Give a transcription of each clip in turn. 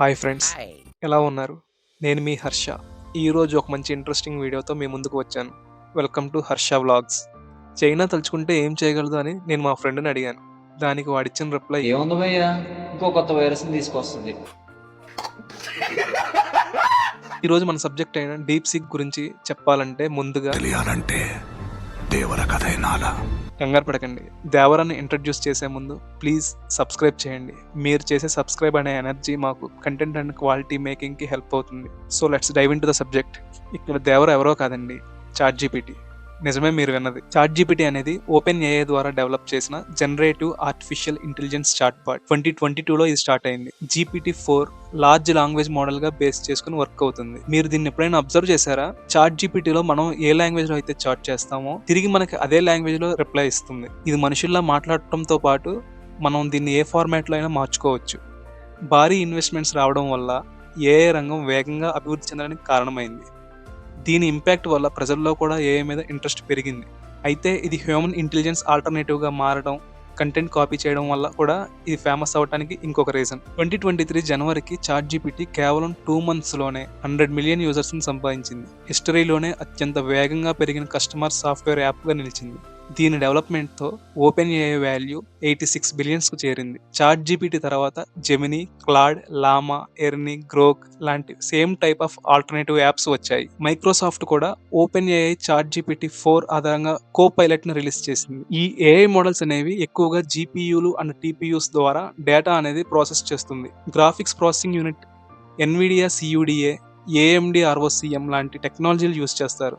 Hi friends. ఎలా ఉన్నారు? నేను మీ హర్ష. ఈరోజు ఒక మంచి ఇంట్రెస్టింగ్ వీడియోతో మీ ముందుకు వచ్చాను. Welcome to Harsha vlogs China తలుచుకుంటే ఏం చేయగలదు అని నేను మా ఫ్రెండ్ని అడిగాను. దానికి వాడిచ్చిన రిప్లై ఏముంది భయ్యా? ఇంకో కొత్త వైరస్ తీసుకొస్తుంది. ఈరోజు మన సబ్జెక్ట్ అయిన డీప్ సిక్ గురించి చెప్పాలంటే ముందుగా తెలియాలంటే దేవర కథ కంగారు పడకండి. దేవరాన్ని ఇంట్రడ్యూస్ చేసే ముందు ప్లీజ్ సబ్స్క్రైబ్ చేయండి. మీరు చేసే సబ్స్క్రైబ్ అనే ఎనర్జీ మాకు కంటెంట్ అండ్ క్వాలిటీ మేకింగ్కి హెల్ప్ అవుతుంది. So let's dive into the subject ఇక్కడ దేవర ఎవరో కాదండి చాట్ జీపీటీ నిజమే మీరు విన్నది. చాట్ జీపీటీ అనేది ఓపెన్ ఏఐ ద్వారా డెవలప్ చేసిన generative artificial intelligence chat bot twenty twenty టూలో ఇది స్టార్ట్ అయింది. జీపీటీ ఫోర్ లార్జ్ లాంగ్వేజ్ మోడల్గా బేస్ చేసుకుని వర్క్ అవుతుంది. మీరు దీన్ని ఎప్పుడైనా అబ్జర్వ్ చేశారా? చాట్ జీపీటీలో మనం ఏ లాంగ్వేజ్లో అయితే చాట్ చేస్తామో తిరిగి మనకి అదే లాంగ్వేజ్లో రిప్లై ఇస్తుంది. ఇది మనుషుల్లా మాట్లాడటంతో పాటు మనం దీన్ని ఏ ఫార్మాట్లో అయినా మార్చుకోవచ్చు. భారీ ఇన్వెస్ట్మెంట్స్ రావడం వల్ల ఏఐ రంగం వేగంగా అభివృద్ధి చెందడానికి కారణమైంది. దీని ఇంపాక్ట్ వల్ల ప్రజల్లో కూడా ఏఐ మీద ఇంట్రెస్ట్ పెరిగింది. అయితే ఇది హ్యూమన్ ఇంటెలిజెన్స్ ఆల్టర్నేటివ్గా మారడం కంటెంట్ కాపీ చేయడం వల్ల కూడా ఇది ఫేమస్ అవ్వడానికి ఇంకొక రీజన్. ట్వంటీ ట్వంటీ త్రీ జనవరికి చాట్ జీపీటీ కేవలం టూ మంత్స్లోనే హండ్రెడ్ మిలియన్ యూజర్స్ని సంపాదించింది. హిస్టరీలోనే అత్యంత వేగంగా పెరిగిన కస్టమర్ సాఫ్ట్వేర్ యాప్గా నిలిచింది. దీని డెవలప్మెంట్తో open AI value eighty six బిలియన్స్కు చేరింది. చాట్ జీపీటీ తర్వాత Gemini Claude Llama Ernie Grok లాంటి same type of alternative apps వచ్చాయి. మైక్రోసాఫ్ట్ కూడా open AI chat GPT four ఆధారంగా కో పైలట్ను రిలీజ్ చేసింది. ఈ ఏఐ మోడల్స్ అనేవి ఎక్కువగా జీపీయూలు అండ్ టీపీయూస్ ద్వారా డేటా అనేది ప్రాసెస్ చేస్తుంది. Graphics processing unit Nvidia CUDA AMD ROCm లాంటి టెక్నాలజీలు యూస్ చేస్తారు.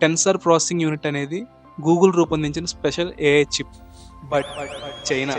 టెన్సర్ ప్రాసెసింగ్ యూనిట్ అనేది గూగుల్ రూపొందించిన special AI chip but China.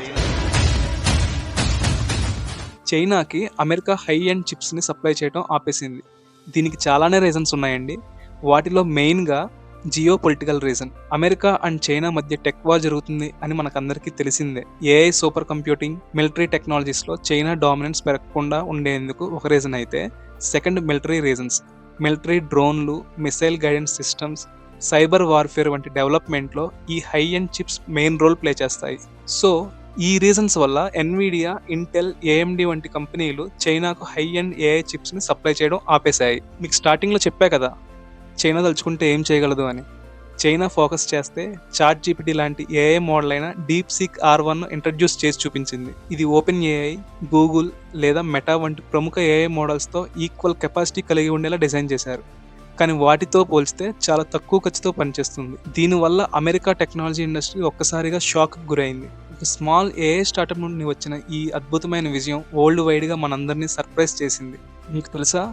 చైనాకి అమెరికా హై ఎండ్ చిప్స్ని సప్లై చేయడం ఆపేసింది. దీనికి చాలానే రీజన్స్ ఉన్నాయండి. వాటిలో మెయిన్గా geo political reason. America and China మధ్య టెక్ వార్ జరుగుతుంది అని మనకందరికీ తెలిసిందే. ఏఐ సూపర్ కంప్యూటింగ్ మిలిటరీ టెక్నాలజీస్లో చైనా డామినెన్స్ పెరగకుండా ఉండేందుకు ఒక రీజన్ అయితే సెకండ్ మిలిటరీ రీజన్స్. మిలిటరీ డ్రోన్లు missile guidance systems cyber warfare వంటి డెవలప్మెంట్లో ఈ high end chips main role play చేస్తాయి. సో ఈ రీజన్స్ వల్ల ఎన్విడియా ఇంటెల్ ఏఎండి వంటి కంపెనీలు చైనాకు హై ఎండ్ ఏఐ చిప్స్ని సప్లై చేయడం ఆపేశాయి. మీకు స్టార్టింగ్లో చెప్పా కదా చైనా తలుచుకుంటే ఏం చేయగలదు అని. చైనా ఫోకస్ చేస్తే చాట్ జీపీటీ లాంటి ఏఐ మోడల్ అయిన deep seek R one introduce చేసి చూపించింది. ఇది ఓపెన్ ఏఐ గూగుల్ లేదా మెటా వంటి ప్రముఖ ఏఐ మోడల్స్తో ఈక్వల్ కెపాసిటీ కలిగి ఉండేలా డిజైన్ చేశారు. కానీ వాటితో పోల్చితే చాలా తక్కువ ఖర్చుతో పనిచేస్తుంది. దీనివల్ల అమెరికా టెక్నాలజీ ఇండస్ట్రీ ఒక్కసారిగా షాక్ గురైంది. ఒక స్మాల్ ఏఐ స్టార్టప్ నుండి వచ్చిన ఈ అద్భుతమైన విజయం వరల్డ్ వైడ్గా మనందరినీ సర్ప్రైజ్ చేసింది. మీకు తెలుసా?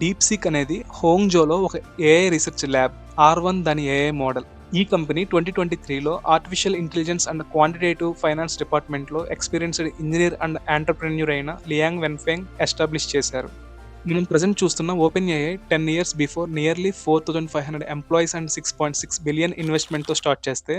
డీప్ సీక్ అనేది హోంగ్జోలో ఒక AI research lab R one దాని ఏఐ మోడల్. ఈ కంపెనీ ట్వంటీ ట్వంటీ త్రీలో artificial intelligence and quantitative finance డిపార్ట్మెంట్లో ఎక్స్పీరియన్స్డ్ ఇంజనీర్ అండ్ ఆంటర్ప్రెన్యూర్ అయిన లియాంగ్ వెన్ఫెంగ్ ఎస్టాబ్లిష్ చేశారు. మనం ప్రజెంట్ చూస్తున్న open AI ten years before nearly four thousand five hundred employees and six point six billion ఇన్వెస్ట్మెంట్తో start చేస్తే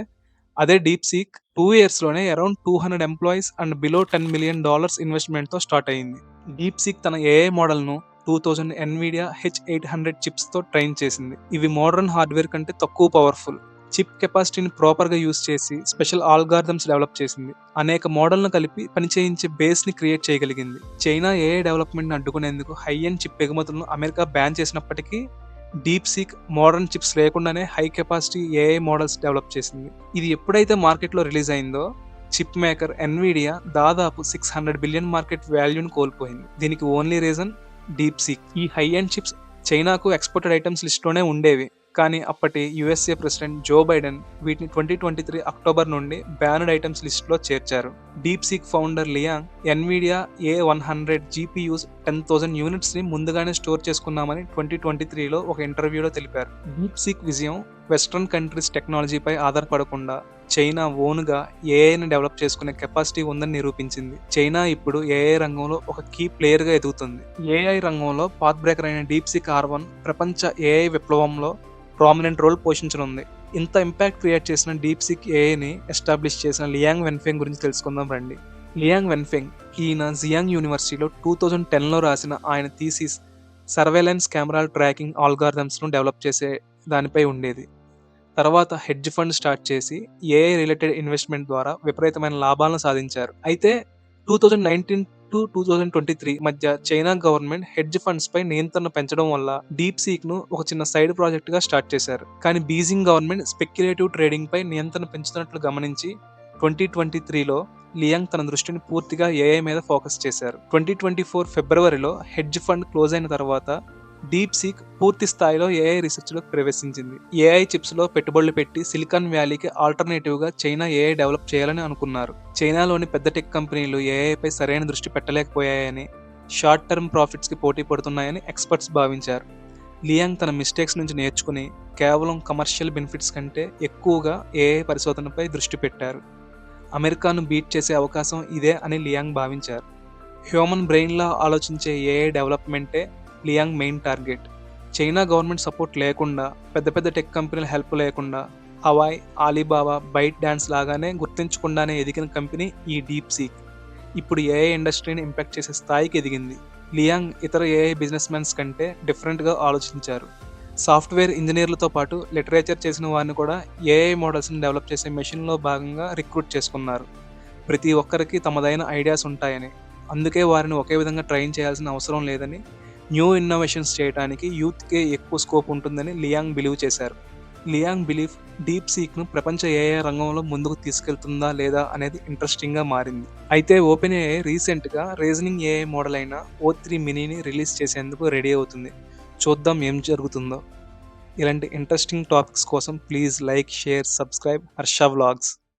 అదే deep seek two ఇయర్స్లోనే around two hundred employees and below ten million dollars ఇన్వెస్ట్మెంట్తో start అయింది. Deep seek తన AI మోడల్ను two thousand Nvidia H eight hundred చిప్స్తో train చేసింది. ఇవి modern hardware కంటే తక్కువ powerful chip కెపాసిటీని ప్రాపర్గా యూస్ చేసి స్పెషల్ ఆల్గార్థమ్స్ డెవలప్ చేసింది. అనేక మోడల్ను కలిపి పనిచేయించే బేస్ని క్రియేట్ చేయగలిగింది. చైనా ఏఐ డెవలప్మెంట్ని అడ్డుకునేందుకు హై అండ్ చిప్ ఎగుమతులను అమెరికా బ్యాన్ చేసినప్పటికీ డీప్ సీక్ మోడర్న్ చిప్స్ లేకుండానే high capacity AI models develop చేసింది. ఇది ఎప్పుడైతే మార్కెట్లో రిలీజ్ అయిందో చిప్ మేకర్ ఎన్విడియా దాదాపు సిక్స్ హండ్రెడ్ బిలియన్ మార్కెట్ వాల్యూని కోల్పోయింది. దీనికి ఓన్లీ రీజన్ డీప్ సీక్ ఈ హై అండ్ చిప్స్ చైనాకు ఎక్స్పోర్టెడ్ ఐటమ్స్ లిస్ట్లోనే ఉండేవి. కానీ అప్పటి యుఎస్ఏ ప్రెసిడెంట్ జో బైడెన్ వీటిని ట్వంటీ ట్వంటీ త్రీ అక్టోబర్ నుండి బ్యానర్డ్ ఐటమ్స్ లిస్ట్లో చేర్చారు. DeepSeek founder Liang Nvidia A one hundred GPUs ten thousand యూనిట్స్ని ముందుగానే స్టోర్ చేసుకున్నామని ట్వంటీ ట్వంటీ త్రీలో ఒక ఇంటర్వ్యూలో తెలిపారు. డీప్ సీక్ విజయం వెస్ట్రన్ కంట్రీస్ టెక్నాలజీపై ఆధారపడకుండా చైనా ఓన్గా ఏఐని డెవలప్ చేసుకునే కెపాసిటీ ఉందని నిరూపించింది. చైనా ఇప్పుడు ఏఐ రంగంలో ఒక కీ ప్లేయర్గా ఎదుగుతుంది. ఏఐ రంగంలో పాత్ బ్రేకర్ అయిన డీప్ సిక్ ఆర్ వన్ ప్రపంచ ఏఐ విప్లవంలో ప్రామినెంట్ రోల్ పోషించనుంది ఇంత ఇంపాక్ట్ క్రియేట్ చేసిన డీప్ సిక్ ఏఐని ఎస్టాబ్లిష్ చేసిన లియాంగ్ వెన్ఫెంగ్ గురించి తెలుసుకుందాం రండి. లియాంగ్ వెన్ఫెంగ్ ఈయన జియాంగ్ యూనివర్సిటీలో టూ థౌజండ్ టెన్లో రాసిన ఆయన థీసిస్ సర్వేలెన్స్ కెమెరాల ట్రాకింగ్ ఆల్గార్థమ్స్ను డెవలప్ చేసే దానిపై ఉండేది. తర్వాత హెడ్జ్ ఫండ్ స్టార్ట్ చేసి ఏఐ రిలేటెడ్ ఇన్వెస్ట్మెంట్ ద్వారా విపరీతమైన లాభాలను సాధించారు. అయితే two thousand nineteen to two thousand twenty three మధ్య చైనా గవర్నమెంట్ హెడ్జ్ ఫండ్స్ పై నియంత్రణ పెంచడం వల్ల డీప్ సీక్ను ఒక చిన్న సైడ్ ప్రాజెక్ట్గా స్టార్ట్ చేశారు. కానీ బీజింగ్ గవర్నమెంట్ స్పెక్యులేటివ్ ట్రేడింగ్ పై నియంత్రణ పెంచుతున్నట్లు గమనించి ట్వంటీ ట్వంటీ త్రీలో లియాంగ్ తన దృష్టిని పూర్తిగా ఏఐ మీద ఫోకస్ చేశారు. ట్వంటీ ట్వంటీ ఫోర్ ఫిబ్రవరిలో హెడ్జ్ ఫండ్ క్లోజ్ అయిన తర్వాత డీప్ సీక్ పూర్తి స్థాయిలో ఏఐ రీసెర్చ్లో ప్రవేశించింది. ఏఐ చిప్స్లో పెట్టుబడులు పెట్టి సిలికాన్ వ్యాలీకి ఆల్టర్నేటివ్గా చైనా ఏఐ డెవలప్ చేయాలని అనుకున్నారు. చైనాలోని పెద్ద టెక్ కంపెనీలు ఏఐపై సరైన దృష్టి పెట్టలేకపోయాయని షార్ట్ టర్మ్ ప్రాఫిట్స్కి పోటీ పడుతున్నాయని ఎక్స్పర్ట్స్ భావించారు. లియాంగ్ తన మిస్టేక్స్ నుంచి నేర్చుకుని కేవలం కమర్షియల్ బెనిఫిట్స్ కంటే ఎక్కువగా ఏఐ పరిశోధనపై దృష్టి పెట్టారు. అమెరికాను బీట్ చేసే అవకాశం ఇదే అని లియాంగ్ భావించారు. హ్యూమన్ బ్రెయిన్లా ఆలోచించే AI డెవలప్మెంటే Liang main target. China government support లేకుండా పెద్ద పెద్ద టెక్ కంపెనీల హెల్ప్ లేకుండా హవాయ్ ఆలీబాబా బైట్ డాన్స్ లాగానే గుర్తించకుండానే ఎదిగిన కంపెనీ ఈ డీప్ సీక్. ఇప్పుడు ఏఐ ఇండస్ట్రీని ఇంపాక్ట్ చేసే స్థాయికి ఎదిగింది. లియాంగ్ ఇతర ఏఐ బిజినెస్ మెన్స్ కంటే డిఫరెంట్గా ఆలోచించారు. సాఫ్ట్వేర్ ఇంజనీర్లతో పాటు లిటరేచర్ చేసిన వారిని కూడా ఏఐ మోడల్స్ని డెవలప్ చేసే మెషిన్లో భాగంగా రిక్రూట్ చేసుకున్నారు. ప్రతి ఒక్కరికి తమదైన ఐడియాస్ ఉంటాయని అందుకే వారిని ఒకే విధంగా ట్రైన్ చేయాల్సిన అవసరం లేదని న్యూ ఇన్నోవేషన్స్ చేయడానికి యూత్కే ఎక్కువ స్కోప్ ఉంటుందని లియాంగ్ బిలీవ్ చేశారు. లియాంగ్ బిలీఫ్ డీప్ సీక్ను ప్రపంచ ఏఐ రంగంలో ముందుకు తీసుకెళ్తుందా లేదా అనేది ఇంట్రెస్టింగ్గా మారింది. అయితే ఓపెన్ ఏఐ రీసెంట్గా రీజనింగ్ ఏఐ మోడల్ అయిన ఓ త్రీ మినీని రిలీజ్ చేసేందుకు రెడీ అవుతుంది. చూద్దాం ఏం జరుగుతుందో. ఇలాంటి ఇంట్రెస్టింగ్ టాపిక్స్ కోసం please like share subscribe Harsha vlogs